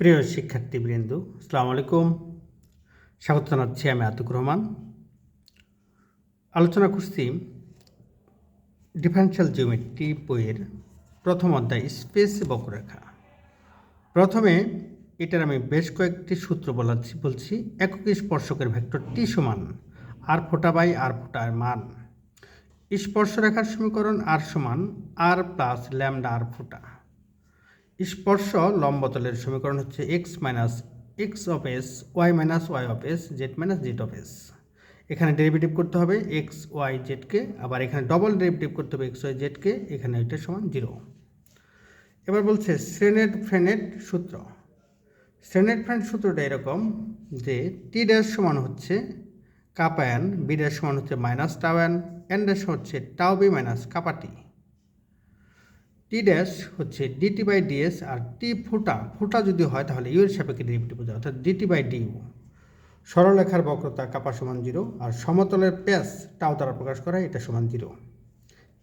প্রিয় শিক্ষার্থীবৃন্দ, আসসালামু আলাইকুম। স্বাগত জানাচ্ছি আমি আতিক রহমান। আলোচনা করছি ডিফারেন্সিয়াল জিওমেট্রি বইয়ের প্রথম অধ্যায়, স্পেস বক্ররেখা। প্রথমে এটার আমি বেশ কয়েকটি সূত্র বলাচ্ছি, বলছি একক স্পর্শকের ভেক্টর টি সমান আর ফোটা বাই আর ফোটার মান। স্পর্শরেখার সমীকরণ আর সমান আর প্লাস ল্যামডা আর ফোটা। স্পর্শ লম্বতলের সমীকরণ হচ্ছে x minus x of s y minus y of s z minus z of s এখানে ডেরিভেটিভ করতে হবে এক্স ওয়াই জেডকে আবার এখানে ডবল ডেরিভেটিভ করতে হবে এক্স ওয়াই জেডকে এখানে এটা সমান জিরো এবার বলছে শ্রেণের ফ্রেনের সূত্র। শ্রেণের ফ্রেন্ড সূত্রটা এরকম যে টি ড্যাশ সমান হচ্ছে কাপা এন বি ড্যাশ সমান হচ্ছে মাইনাস টাও এন ড্যাশ হচ্ছে tau b minus kappa t dash হচ্ছে ডিটি বাই ডিএস আর টি ফুটা ফুটা যদি হয় তাহলে ইউ এর সাপেক্ষে ডেরিভেটিভ বোঝা অর্থাৎ ডিটি বাই ডিউ সরলরেখার বক্রতা কাপা সমান জিরো আর সমতলের প্যাস টাও দ্বারা প্রকাশ করা, এটা সমান জিরো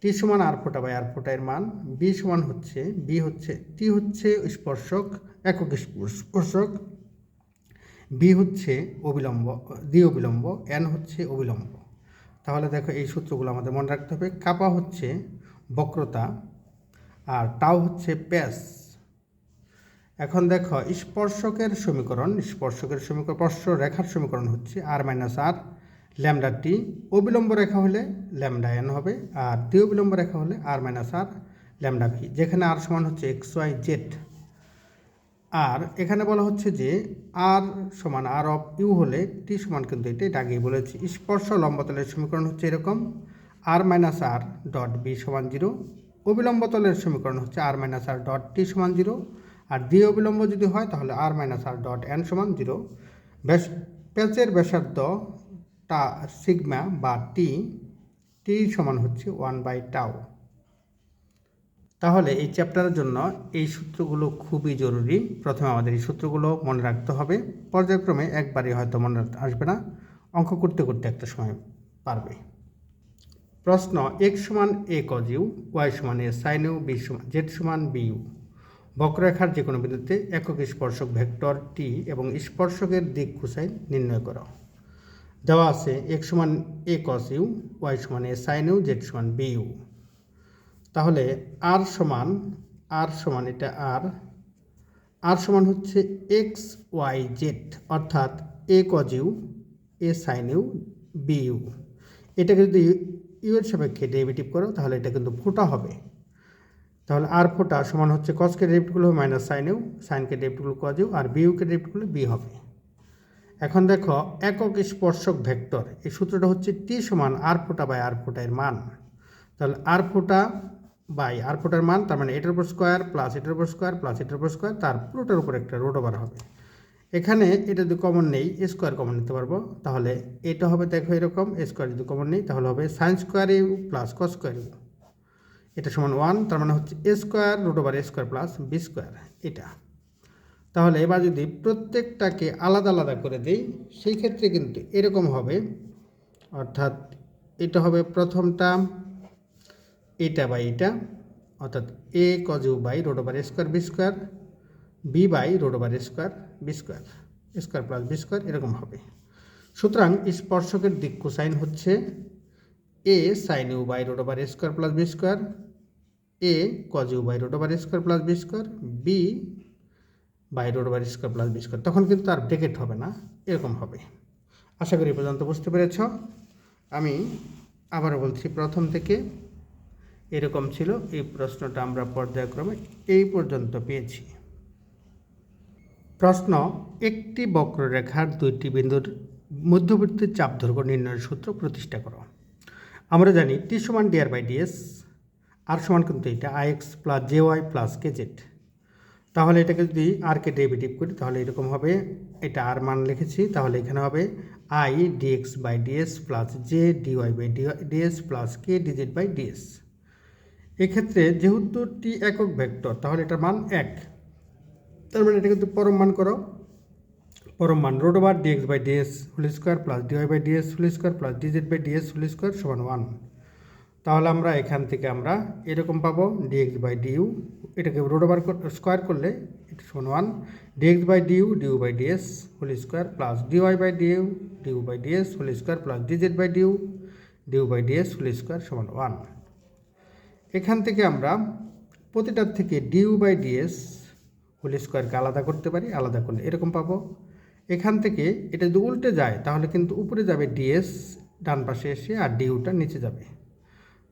টি সমান আর ফোটা বাই আর ফোটা এর মান বি সমান হচ্ছে বি হচ্ছে টি হচ্ছে স্পর্শক, একক স্পর্শক। বি হচ্ছে অবিলম্ব দ্বি অবিলম্ব এন হচ্ছে অবিলম্ব। তাহলে দেখো এই সূত্রগুলো আমাদের মনে রাখতে হবে। কাপা হচ্ছে বক্রতা আর টাও হচ্ছে প্যাস এখন দেখো, স্পর্শকের সমীকরণ স্পর্শকের সমীকরণ, স্পর্শ রেখার সমীকরণ হচ্ছে আর মাইনাস আর ল্যামডা টি অবিলম্ব রেখা হলে ল্যামডা এন হবে, আর দ্বি অবিলম্ব রেখা হলে r minus r lambda v যেখানে আর সমান হচ্ছে এক্স ওয়াই জেড আর এখানে বলা হচ্ছে যে আর সমান আর অফ ইউ হলে টি সমান কিন্তু এটা এটা আগেই বলেছি। স্পর্শ লম্বতলের সমীকরণ হচ্ছে এরকম r minus r dot b সমান জিরো অবিলম্ব তলের সমীকরণ হচ্ছে আর মাইনাস আর ডট টি সমান জিরো আর দ্বি অবিলম্ব যদি হয় তাহলে r minus r dot n সমান জিরো ব্যাস প্যাচের ব্যাসার্ধ টা সিগমা বা টি টি সমান হচ্ছে ওয়ান বাই টাও তাহলে এই চ্যাপ্টারের জন্য এই সূত্রগুলো খুবই জরুরি। প্রথমে আমাদের এই সূত্রগুলো মনে রাখতে হবে। পর্যায়ক্রমে একবারই হয়তো মনে আসবে না। অঙ্ক করতে করতে একটা সময় পারবে। প্রশ্ন এক্স সমান এ কজ ইউ ওয়াই সমান এ সাইন ইউ বি সমান জেড সমান বি ইউ বক্ররেখার যে কোনো বিন্দুতে একক স্পর্শক ভেক্টর টি এবং স্পর্শকের দিক কোসাইন নির্ণয় করো। দেওয়া আছে এক্স সমান এ কস ইউ ওয়াই সমান এ সাইন ইউ জেড সমান বি ইউ তাহলে আর সমান আর সমান এটা আর আর সমান হচ্ছে এক্স ওয়াই জেড অর্থাৎ a cos u a sine u b u এটাকে যদি ইউ এর সাপেক্ষে ডেরিভেটিভ করো, তাহলে এটা কিন্তু ফোটা হবে। তাহলে আর ফোটা সমান হচ্ছে কসকে ডেরিভেটিভগুলো হবে মাইনাস সাইন ইউ সাইনকে ডেরিভেটিভগুলো কজ ইউ আর বিউকে ডেরিভেটিভগুলো বি হবে। এখন দেখো, একক স্পর্শক ভেক্টর, এই সূত্রটা হচ্ছে টি সমান আর ফোটা বাই আর ফোটা এর মান। তাহলে আর ফোটা বাই আর ফোটার মান, তার মানে এটার উপর স্কোয়ার প্লাস এটার উপর স্কোয়ার প্লাস এটার উপর স্কোয়ার তার পুরোটার উপর একটা রোড ওভার হবে। এখানে এটা যদি কমন নেই স্কোয়ার কমন নিতে পারব। তাহলে এটা হবে, দেখো এরকম স্কোয়ার যদি কমন নেই, তাহলে হবে sine square u plus cos square u এটা সমান ওয়ান তার মানে হচ্ছে a square root over a square plus b square এটা। তাহলে এবার যদি প্রত্যেকটাকে আলাদা আলাদা করে দিই, সেই ক্ষেত্রে কিন্তু এরকম হবে, অর্থাৎ এটা হবে প্রথমটা, এটা বাই এটা, অর্থাৎ a cos u by root over a square b square b by root over square b square square plus b square এরকম হবে। সুতরাং স্পর্শকের দিক কোসাইন হচ্ছে a sine u by root over square plus b square a cos u by root over square plus b square b by root over square plus b square তখন কিন্তু আর bracket হবে না, এরকম হবে। আশা করি পর্যন্ত বুঝতে পেরেছ। আমি আবারও বলছি, প্রথম থেকে এরকম ছিল, এই প্রশ্নটা আমরা পর্যায়ক্রমে এই পর্যন্ত পেয়েছি। প্রশ্ন, একটি বক্ররেখার দুইটি বিন্দুর মধ্যবর্তী চাপ দৈর্ঘ্য নির্ণয়ের সূত্র প্রতিষ্ঠা করো। আমরা জানি টি সমান ডিআর বাই ডিএস আর সমান কিন্তু এটা i x plus j y plus k z তাহলে এটাকে যদি আরকে ডেরিভেটিভ করি, তাহলে এরকম হবে, এটা আর মান লিখেছি, তাহলে এখানে হবে i dx by ds plus j dy by ds plus k dz by ds এক্ষেত্রে যেহেতু টি একক ভেক্টর, তাহলে এটার মান এক। তার মানে এটা কিন্তু পরম মান করো। পরম মান root over dx by ds whole square plus dy by ds whole square plus dz by ds whole square সমান ওয়ান তাহলে আমরা এখান থেকে আমরা এরকম পাবো ডিএক্স বাই ডিউ এটাকে রোড ওভার স্কোয়ার করলে এটা সমান one dx by du du by ds whole square plus dy by du du by ds whole square plus dz by du du by ds whole square সমান one এখান থেকে আমরা প্রতিটার থেকে due by ds whole স্কোয়ারকে আলাদা করতে পারি, আলাদা করলে এরকম পাবো। এখান থেকে এটা যদি উল্টে যায়, তাহলে কিন্তু উপরে যাবে ডিএস ডান পাশে এসে আর ডিউটা নিচে যাবে।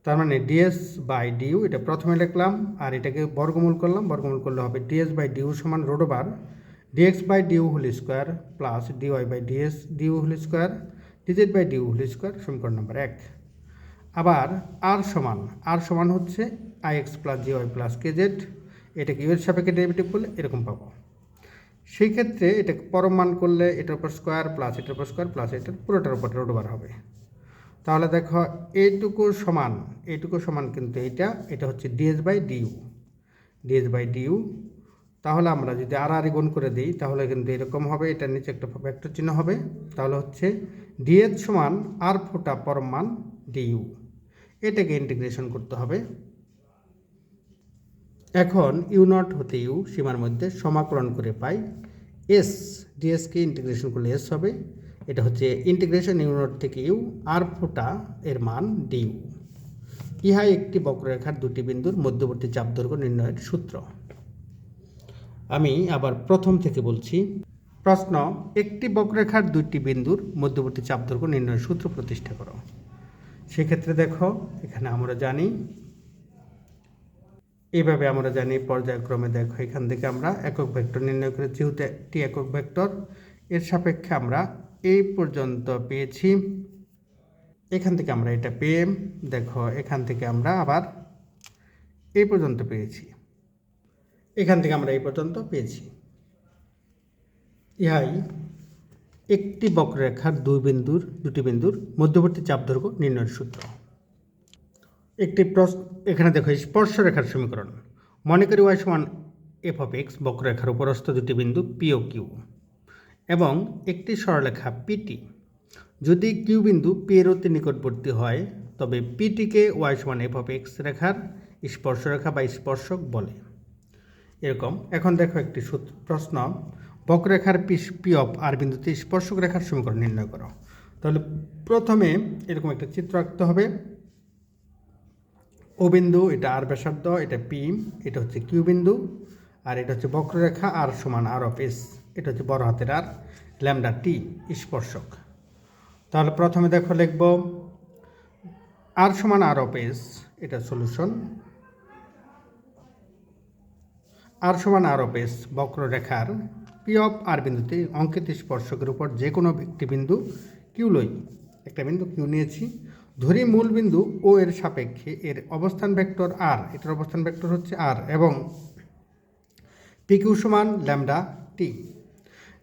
তার মানে ডিএস বাই ডিউ এটা প্রথমে লিখলাম, আর এটাকে বর্গমূল করলাম, বর্গমূল করলে হবে ডিএস বাই ডিউ সমান root over dx by du whole square plus dy by ds du whole square dz by du whole square সমীকরণ নম্বর এক। আবার আর সমান আর সমান হচ্ছে i x plus j y plus k z এটাকে u এর সাপেক্ষে ডেরিভেটিভ করলে এরকম পাবো। সেই ক্ষেত্রে এটাকে পরম মান করলে এটার উপর স্কোয়ার প্লাস এটার উপর স্কোয়ার প্লাস এটার পুরোটার উপর রোড ওভার হবে। তাহলে দেখো এইটুকু সমান এইটুকু সমান কিন্তু এইটা, এটা হচ্ছে ds by du ds by du তাহলে আমরা যদি আর আর গুণ করে দিই, তাহলে কিন্তু এরকম হবে, এটার নিচে একটা ভেক্টর চিহ্ন হবে। তাহলে হচ্ছে ডিএস সমান আর ফোটা পরম মান ডিইউ এটাকে ইন্টিগ্রেশন করতে হবে। এখন ইউ নট হতে ইউ সীমার মধ্যে সমাকলন করে পাই এস ডিএসকে ইন্টিগ্রেশন করলে এস হবে। এটা হচ্ছে ইন্টিগ্রেশন ইউ নট থেকে ইউ, আর ফোটা এর মান ডিউ ইহা একটি বক্ররেখার দুটি বিন্দুর মধ্যবর্তী চাপ দৈর্ঘ্য নির্ণয়ের সূত্র। আমি আবার প্রথম থেকে বলছি, প্রশ্ন, একটি বক্ররেখার দুইটি বিন্দুর মধ্যবর্তী চাপ দৈর্ঘ্য নির্ণয়ের সূত্র প্রতিষ্ঠা করো। সেক্ষেত্রে দেখো, এখানে আমরা জানি এইভাবে আমরা জানি পর্যায়ক্রমে দেখো, এখান থেকে আমরা একক ভেক্টর নির্ণয় করে যেহেতু একটি একক ভেক্টর, এর সাপেক্ষে আমরা এই পর্যন্ত পেয়েছি। এখান থেকে আমরা এটা পেয়ে, দেখো, এখান থেকে আমরা আবার এই পর্যন্ত পেয়েছি। এখান থেকে আমরা এই পর্যন্ত পেয়েছি। ইহাই একটি বক্ররেখার দুই বিন্দুর, দুটি বিন্দুর মধ্যবর্তী চাপ দৈর্ঘ্য নির্ণয়ের সূত্র। একটি প্রশ্ন, এখানে দেখো স্পর্শরেখার সমীকরণ। মনে করি ওয়াই সমান এফ অফ এক্স বক্ররেখার উপরস্থ দুটি বিন্দু পি ও কিউ এবং একটি সরলরেখা পিটি যদি কিউ বিন্দু পি এর অতি নিকটবর্তী হয়, তবে পিটিকে ওয়াই সমান এফ অফ এক্স রেখার স্পর্শরেখা বা স্পর্শক বলে। এরকম, এখন দেখো একটি প্রশ্ন। বক্ররেখার পি পি অফ আর বিন্দুতে স্পর্শক রেখার সমীকরণ নির্ণয় করো। তাহলে প্রথমে এরকম একটা চিত্র আঁকতে হবে। ও বিন্দু, এটা আর ব্যাসার্ধ, এটা পি, এটা হচ্ছে কিউ বিন্দু, আর এটা হচ্ছে বক্ররেখা আর সমান আর অফ এস, এটা হচ্ছে বড় হাতের আর ল্যামডা টি স্পর্শক। তাহলে প্রথমে দেখো লিখব, আর সমান আর অফ এস, এটা সলিউশন আর সমান আর অফ এস বক্ররেখার পি অফ আর বিন্দুতে অঙ্কিত স্পর্শকের উপর যে কোনো একটি বিন্দু কিউ লই, একটা বিন্দু কিউ নিয়েছি ধরি মূল বিন্দু ও এর সাপেক্ষে এর অবস্থান ভেক্টর আর এটার অবস্থান ভেক্টর হচ্ছে আর এবং পি কিউ সমান ল্যামডা টি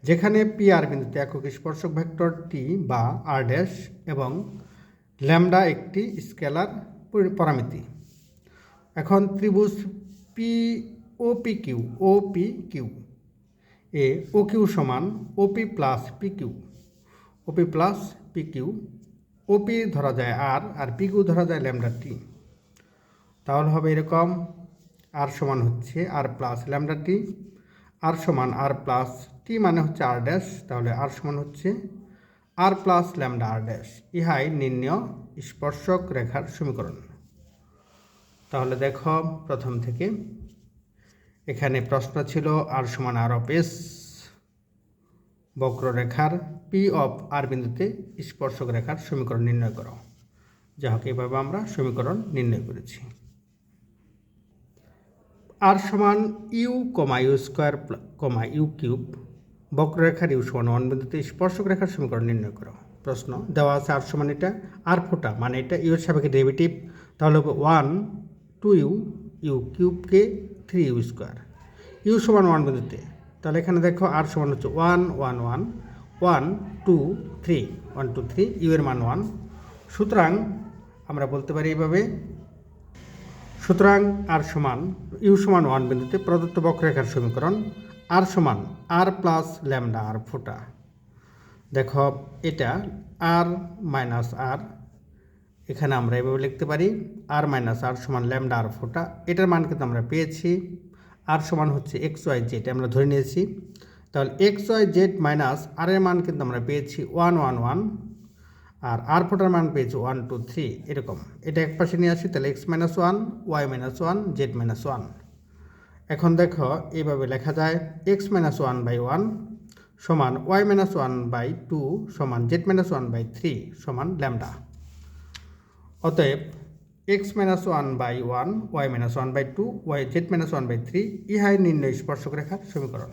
যেখানে পি আর বিন্দুতে একক স্পর্শক ভেক্টর টি বা আর ড্যাশ এবং ল্যামডা একটি স্কেলার পরামিতি। এখন ত্রিভুজ p o p q o p q এ ও কিউ সমান p plus p q p plus p q o p ধরা যায় আর আর পি কিউ ধরা যায় ল্যামডা টি। তাহলে হবে এরকম, আর সমান হচ্ছে আর প্লাস ল্যামডা টি। আর সমান আর প্লাস টি মানে হচ্ছে আর ড্যাশ, তাহলে আর সমান হচ্ছে r plus lambda r dash. ইহাই নির্ণয় স্পর্শক রেখার সমীকরণ। তাহলে দেখো প্রথম থেকে। এখানে প্রশ্ন ছিল, আর সমান আর অফ এস বক্ররেখার পি অফ আর বিন্দুতে স্পর্শক রেখার সমীকরণ নির্ণয় করো। যা হোক এভাবে আমরা সমীকরণ নির্ণয় করেছি। আর সমান u comma u square comma u cube, বক্ররেখার ইউ সমান ওয়ান বিন্দুতে স্পর্শক রেখার সমীকরণ নির্ণয় করো। প্রশ্ন, দেওয়া আছে আর সমান এটা আর ফোটা মানে এটা ইউ এর সাপেক্ষে ডেরিভেটিভ তাহলে ওয়ান টু ইউ ইউ কিউবকে থ্রি ইউ স্কোয়ার। ইউ সমান ওয়ান বিন্দুতে তাহলে এখানে দেখো আর সমান হচ্ছে one one one one two three one two three u এর মান ওয়ান সুতরাং আমরা বলতে পারি এইভাবে সুতরাং আর সমান ইউ সমান ওয়ান বিন্দুতে প্রদত্ত বক্ররেখার সমীকরণ আর সমান আর প্লাস ল্যামডা আর ফোটা। দেখো, এটা আর মাইনাস আর এখানে আমরা এভাবে লিখতে পারি আর মাইনাস আর সমান ল্যামডা আর ফোটা, এটার মান কিন্তু আমরা পেয়েছি। আর সমান হচ্ছে এক্স ওয়াই জেড আমরা ধরে নিয়েছি। তাহলে x y z minus r এর মান কিন্তু আমরা পেয়েছি ওয়ান ওয়ান ওয়ান আর আর ফোটার মান পেয়েছি ওয়ান টু থ্রি এরকম। এটা এক পাশে নিয়ে আসি, তাহলে x minus one y minus one z minus one এখন দেখো এইভাবে লেখা যায় x minus one by one সমান y minus one by two সমান z minus one by three সমান ল্যামডা অতএব x minus one by one y minus one by two y z minus one by three ইহাই নির্ণয় স্পর্শক রেখার সমীকরণ।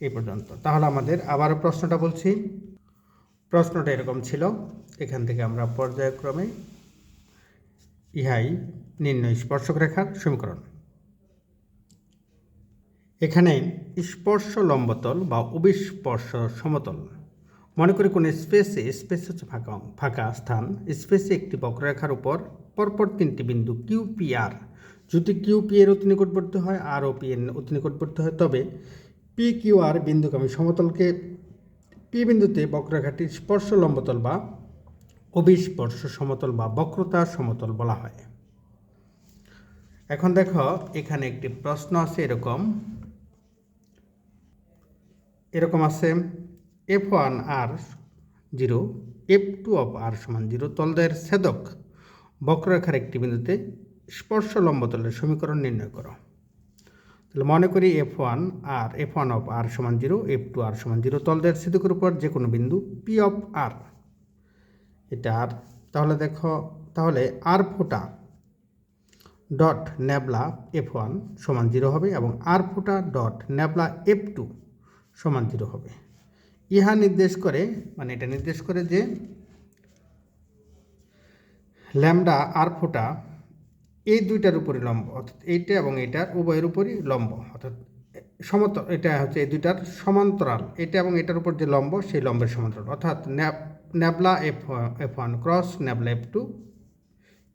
এই পর্যন্ত। তাহলে আমাদের আবারও প্রশ্নটা বলছি। প্রশ্নটা এরকম ছিল। এখান থেকে আমরা পর্যায়ক্রমে ইহাই নির্ণয় স্পর্শক রেখার সমীকরণ। এখানে স্পর্শ লম্বতল বা অবিস্পর্শ সমতল। মনে করি কোনো স্পেসে, স্পেস হচ্ছে ফাঁকা ফাঁকা স্থান। স্পেসে একটি বক্ররেখার উপর পরপর তিনটি বিন্দু, কিউ পি আর। যদি কিউ পি এর অতি নিকটবর্তী হয়, আর ও পি এর অতি নিকটবর্তী হয়, তবে পি কিউ আর বিন্দুগামী সমতলকে পি বিন্দুতে বক্ররেখাটির স্পর্শ লম্বতল বা অবিস্পর্শ সমতল বা বক্রতা সমতল বলা হয়। এখন দেখো, এখানে একটি প্রশ্ন আছে এরকম। এরকম আছে, f one r zero, f two of r সমান জিরো তলদের ছেদক। বক্ররেখার একটি বিন্দুতে স্পর্শ লম্বতলের সমীকরণ নির্ণয় করো। তাহলে মনে করি f one R f one of r সমান জিরো এফ টু আর সমান জিরো তলদের ছেদকের উপর যে কোনো বিন্দু পি অফ আর এটা আর তাহলে দেখো, তাহলে আর ফোটা ডট ন্যাবলা এফ ওয়ান সমান জিরো হবে এবং আর ফোটা ডট ন্যাবলা এফ টু সমান জিরো হবে। ইহা নির্দেশ করে মানে এটা নির্দেশ করে যে ল্যামডা আর ফোটা এই দুইটার উপরে লম্ব, অর্থাৎ এইটা এবং এইটার উভয়ের উপরই লম্ব, অর্থাৎ সমতল এটা হচ্ছে এই দুইটার সমান্তরাল, এটা এবং এটার উপর যে লম্ব, সেই লম্বের সমান্তরাল, অর্থাৎ nabla f f one cross, nabla f two,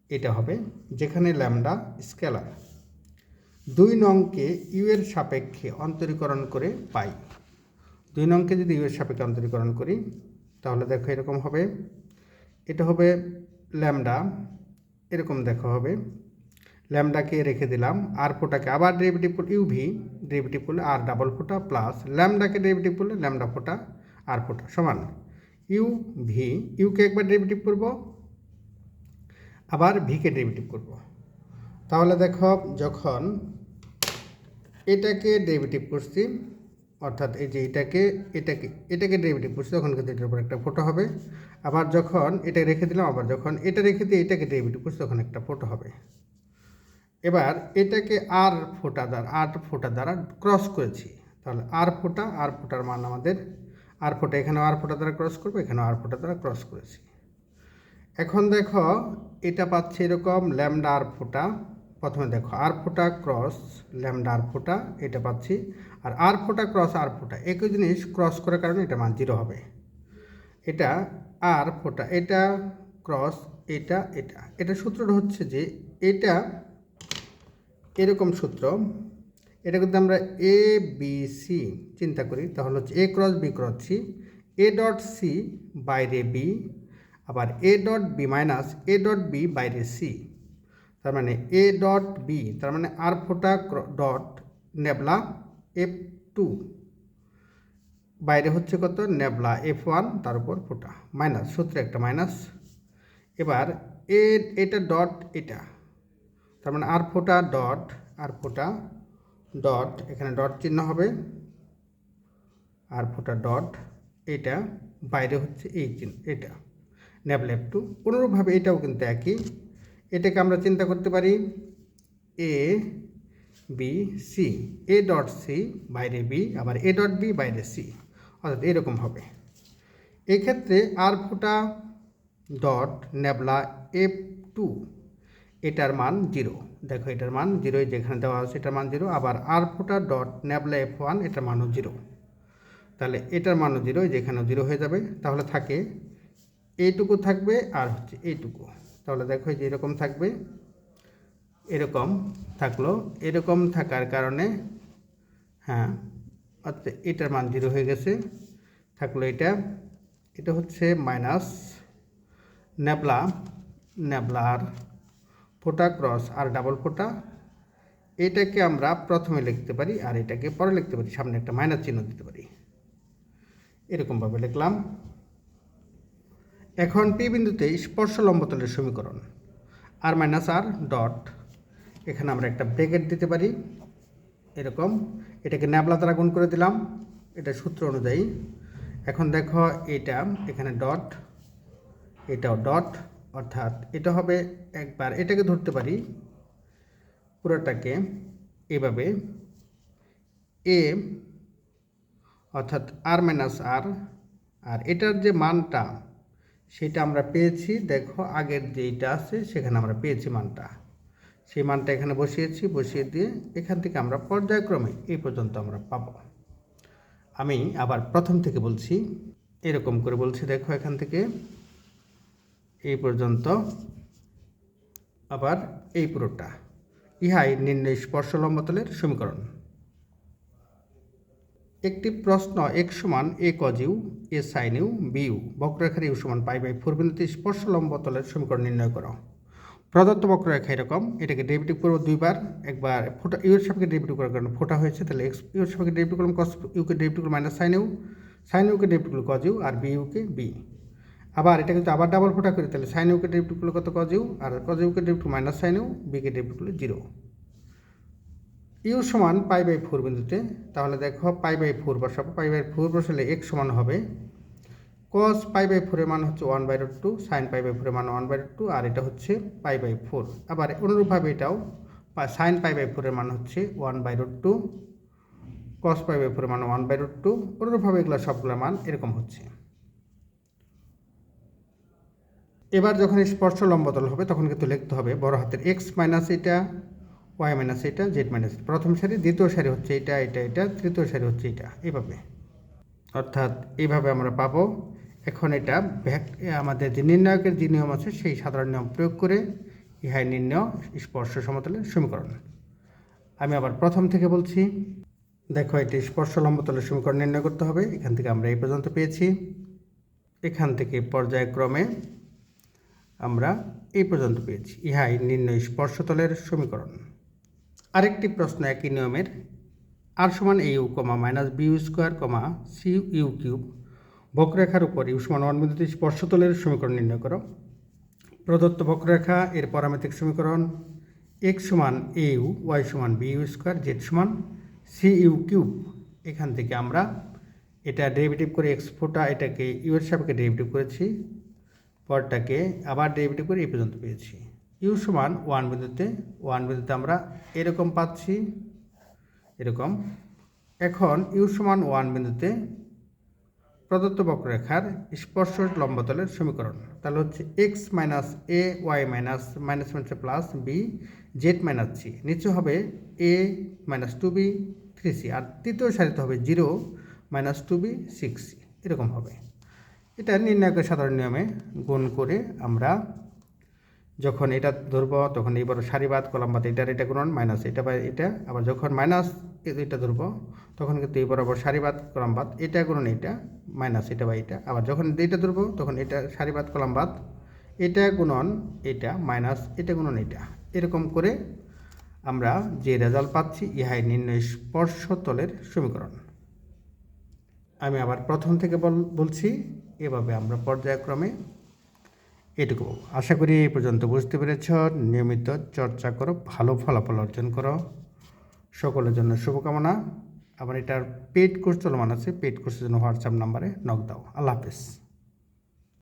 এটা হবে যেখানে ল্যামডা স্কেলার। দুই নংকে ইউ এর সাপেক্ষে অন্তরীকরণ করে পাই। দুই নংকে যদি ইউ এর সাপেক্ষে অন্তরীকরণ করি, তাহলে দেখো এরকম হবে। এটা হবে ল্যামডা, এরকম দেখো হবে। ল্যামডাকে রেখে দিলাম। আর ফোটাকে আবার ডেরিভেটিভ করলে ইউ ভি ডেরিভেটিভ করলে আর ডাবল ফোটা প্লাস ল্যামডাকে ডেরিভেটিভ করলে ল্যামডা ফোটা আর ফোটা সমান। ইউ ভি ইউকে একবার ডেরিভেটিভ করব, আবার ভিকে ডেরিভেটিভ করব। তাহলে দেখো, যখন এটাকে ডেরিভেটিভ করছি, অর্থাৎ এই যে এটাকে এটাকে এটাকে ডেরিভেটিভ করছি, তখন কিন্তু এটার উপর একটা ফোটো হবে। আবার যখন এটা রেখে দিলাম, আবার যখন এটা রেখে দিয়ে এটাকে ডেরিভেটিভ করছি, তখন একটা ফোটো হবে। এবার এটাকে আর ফোটা দ্বারা, আর ফোটা দ্বারা ক্রস করেছি। তাহলে আর ফোটা, আর ফোটার মান আমাদের, আর ফোটা এখানে আর ফোটা দ্বারা ক্রস করব, এখানে আর ফোটা দ্বারা ক্রস করেছি। এখন দেখো, এটা পাচ্ছে এরকম ল্যামডা আর ফোটা। প্রথমে দেখো, আর ফোটা ক্রস ল্যামডা আর ফোটা, এটা পাচ্ছি। আর আর ফোটা ক্রস আর ফোটা, একই জিনিস ক্রস করার কারণে এটা মান জিরো হবে। এটা আর ফোটা, এটা ক্রস, এটা এটা। এটা সূত্রটা হচ্ছে যে এটা এরকম সূত্র, এটা কিন্তু আমরা এ বি সি চিন্তা করি, তাহলে হচ্ছে a cross b cross c a dot c বাইরে বি আবার a dot b minus a dot b বাইরে সি তার মানে এ ডট বি তার মানে আর ফোটা ডট নেবলা এফ টু বাইরে হচ্ছে কত? নেবলা এফ ওয়ান তার উপর ফোটা। মাইনাস, সূত্রে একটা মাইনাস। এবার এ, এটা ডট, এটা। তার মানে আর ফোটা ডট, আর ফোটা ডট, এখানে ডট চিহ্ন হবে। আর ফোটা ডট, এটা। বাইরে হচ্ছে এই চিহ্ন, এটা। নেবলা এফ টু অনুরূপভাবে এটাও কিন্তু একই। এটাকে আমরা চিন্তা করতে পারি A B C A dot C বাইরে বি আবার এ ডট বি বাইরে সি অর্থাৎ এরকম হবে। এক্ষেত্রে আর ফোটা ডট নেবলা এফ টু এটার মান জিরো দেখো, এটার মান জিরো যেখানে দেওয়া আছে এটার মান জিরো আবার আর ফোটা ডট নেবলা এফ ওয়ান এটার মানও জিরো তাহলে এটার মানও জিরো যেখানেও জিরো হয়ে যাবে। তাহলে থাকে এইটুকু থাকবে আর হচ্ছে এইটুকু। তাহলে দেখো যে এরকম থাকবে, এরকম থাকল। এরকম থাকার কারণে হ্যাঁ অর্থাৎ এটার মান জিরো হয়ে গেছে। থাকল এটা। এটা হচ্ছে মাইনাস নেবলা ন্যাবলার ফোটা ক্রস আর ডাবল ফোটা। এটাকে আমরা প্রথমে লিখতে পারি আর এটাকে পরে লিখতে পারি। সামনে একটা মাইনাস চিহ্ন দিতে পারি। এরকমভাবে লিখলাম। এখন পি বিন্দুতে স্পর্শ লম্বতলের সমীকরণ। আর মাইনাস আর ডট এখানে আমরা একটা ব্রেকেট দিতে পারি। এরকম। এটাকে ন্যাবলা দ্বারা গুণ করে দিলাম। এটা সূত্র অনুযায়ী। এখন দেখো এটা, এখানে ডট এটাও ডট অর্থাৎ এটা হবে একবার, এটাকে ধরতে পারি। পুরোটাকে এভাবে, এ, অর্থাৎ আর মাইনাস আর আর এটার যে মানটা, সেটা আমরা পেয়েছি, দেখো আগের যেইটা আছে, সেখানে আমরা পেয়েছি মানটা। সেই মানটা এখানে বসিয়েছি, বসিয়ে দিয়ে এখান থেকে আমরা পর্যায়ক্রমে এই পর্যন্ত আমরা পাবো। আমি আবার প্রথম থেকে বলছি, এরকম করে বলছি, দেখো এখান থেকে। এই পর্যন্ত। আবার এই পুরোটা। ইহাই নির্ণয় স্পর্শ লম্বতলের সমীকরণ। একটি প্রশ্ন এক সমান A cos U A sine U B U বক্ররেখার ইউ সমান পাই বাই ফোর বিন্দুতে স্পর্শ লম্বতলের সমীকরণ নির্ণয় করো। প্রদত্ত বক্ররেখা এরকম। এটাকে ডেরিভেটিভ করব দুইবার। একবার ফোটা ইউর সাপেক্ষে ডেরিভেটিভ করার কারণে ফোটা হয়েছে, তাহলে এক্স ইউর সাপেক্ষে ডেরিভেটিভ করলাম কস ইউকে ডেরিভেটিভ করলাম মাইনাস সাইন ইউ সাইন ইউকে ডেরিভেটিভ করল কজ ইউ আর বি ইউকে বি আবার এটা কিন্তু আবার ডাবল ফোটা করি, তাহলে সাইন ইউকে ডেরিভেটিভ করলে কত কজ ইউ আর কজ ইউকে ডেরিভেটিভ মাইনাস সাইন ইউ বিকে ডেরিভেটিভ করলে জিরো ইউ সমান পাই বাই ফোর বিন্দুতে, তাহলে দেখো পাই বাই ফোর বসাবো। পাই বাই ফোর বসালে এক্স সমান হবে কস পাই বাই ফোরের মান হচ্ছে one by root two sine pi by ফোরের মান ওয়ান বাই রুট টু আর এটা হচ্ছে পাই বাই ফোর আবার অনুরূপভাবে এটাও সাইন পাই বাই ফোরের মান হচ্ছে one by root two cos pi by ফোরের মান ওয়ান বাই রুট টু অনুরূপভাবে এগুলো সবগুলোর মান এরকম হচ্ছে। এবার যখন স্পর্শ লম্বতল হবে, তখন কিন্তু লিখতে হবে বড় হাতের এক্স মাইনাস এটা ওয়াই মাইনাস এটা জেড মাইনাস প্রথম সারি, দ্বিতীয় সারি হচ্ছে এটা এটা এটা, তৃতীয় সারি হচ্ছে এটা। এইভাবে। অর্থাৎ এইভাবে আমরা পাবো এখন এটা আমাদের যে নির্ণায়কের যে নিয়ম আছে, সেই সাধারণ নিয়ম প্রয়োগ করে ইহাই নির্ণয় স্পর্শ সমতলের সমীকরণ। আমি আবার প্রথম থেকে বলছি, দেখো এটি স্পর্শ লম্বতলের সমীকরণ নির্ণয় করতে হবে। এখান থেকে আমরা এই পর্যন্ত পেয়েছি। এখান থেকে পর্যায়ক্রমে আমরা এই পর্যন্ত পেয়েছি। ইহাই নির্ণয় স্পর্শতলের সমীকরণ। আরেকটি প্রশ্ন একই নিয়মের। আর সমান A U comma minus B U square comma C U cube বক্ররেখার উপর ওয়ান বিন্দুতে স্পর্শতলের সমীকরণ নির্ণয় করো। প্রদত্ত বক্ররেখা এর পরামিতিক সমীকরণ এক্স সমান এ ইউ ওয়াই সমান বি ইউ স্কোয়ার জেড সমান সি ইউ কিউব এখান থেকে আমরা এটা ডেরিভেটিভ করে এক্স ফোটা এটাকে ইউ এর সাপেক্ষে ডেরিভেটিভ করেছি, পরটাকে আবার ডেরিভেটিভ করে এই পর্যন্ত পেয়েছি। ইউ সমান ওয়ান বিন্দুতে ওয়ান বিন্দুতে আমরা এরকম পাচ্ছি, এরকম। এখন ইউ সমান ওয়ান বিন্দুতে প্রদত্ত বক্ররেখার স্পর্শ লম্বতলের সমীকরণ। তাহলে হচ্ছে X minus A Y minus minus মাইনাসে plus B Z minus C নিচে হবে A minus two B three C আর তৃতীয় সারিতে হবে zero minus two B six C এরকম হবে। এটা নির্ণায়কের সাধারণ নিয়মে গুণ করে আমরা যখন এটা ধরবো, তখন এবার সারিবাদ, কলামবাদ এটার এটা গুণন মাইনাস এটা বা এটা। আবার যখন মাইনাস এটা ধরবো, তখন কিন্তু এই বরাবর সারিবাদ কলামবাদ এটা গুণন এটা মাইনাস এটা বা এটা আবার যখন এটা ধরবো, তখন এটা সারিবাদ কলামবাদ এটা গুণন এটা মাইনাস এটা গুণন এটা এরকম করে আমরা যে রেজাল্ট পাচ্ছি, ইহাই নির্ণয় স্পর্শতলের সমীকরণ। আমি আবার প্রথম থেকে বল, বলছি, এভাবে আমরা পর্যায়ক্রমে এটুকু আশা করি এই পর্যন্ত বুঝতে পেরেছ। নিয়মিত চর্চা করো, ভালো ফলাফল অর্জন করো। সকলের জন্য শুভকামনা। আবার এটার পেড কোর্স চলমান আছে পেড কোর্সের জন্য হোয়াটসঅ্যাপ নাম্বারে নক দাও। আল্লাহ হাফেজ।